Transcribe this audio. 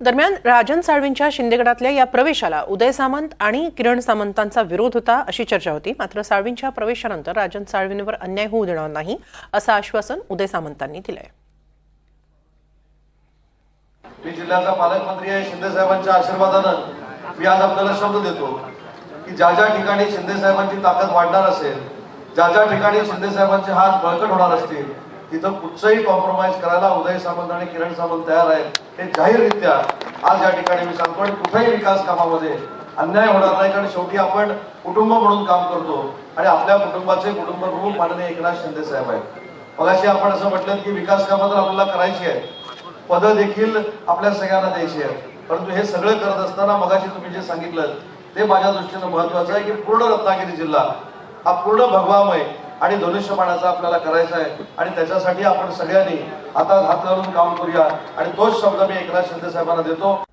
दरम्यान राजन साळवींच्या शिंदेगडातल्या या प्रवेशाला उदय सामंत आणि किरण सामंतांचा विरोध होता अशी चर्चा होती. मात्र साळवींच्या प्रवेशानंतर राजन साळवींवर अन्याय होऊ देणार नाही असं आश्वासन उदय सामंतांनी दिलंय. मी जिल्ह्याचा पालकमंत्री आहे शिंदे साहेबांच्या आशीर्वादानं मी आज आपल्याला शब्द देतो की ज्या ज्या ठिकाणी शिंदे साहेबांची ताकद वाढणार असेल ज्या ज्या ठिकाणी शिंदे साहेबांचे हात बळकट होणार असतील तिथं कुठचंही कॉम्प्रोमाइज करायला उदय सामंत आणि किरण सामंत तयार आहेत हे जाहीररित्या आज या ठिकाणी मी सांगतो आणि विकास कामामध्ये अन्याय होणार नाही कारण शेवटी आपण कुटुंब म्हणून काम करतो आणि आपल्या कुटुंबाचे कुटुंब प्रमुख माननीय एकनाथ शिंदे साहेब आहेत. मगाशी आपण असं म्हटलं की विकास कामं तर आपल्याला करायची आहे पदं देखील आपल्या सगळ्यांना द्यायची आहेत. परंतु हे सगळं करत असताना मगाशी तुम्ही जे सांगितलं ते माझ्या दृष्टीनं महत्वाचं आहे की पूर्ण रत्नागिरी जिल्हा हा पूर्ण भगवामय आणि धनुष्यबाणाचा आपल्याला करायचा आहे. आणि त्याच्यासाठी आपण सगळ्यांनी हातात हात काम करूया. आणि तोच शब्द मी एकनाथ शिंदे साहेबांना देतो.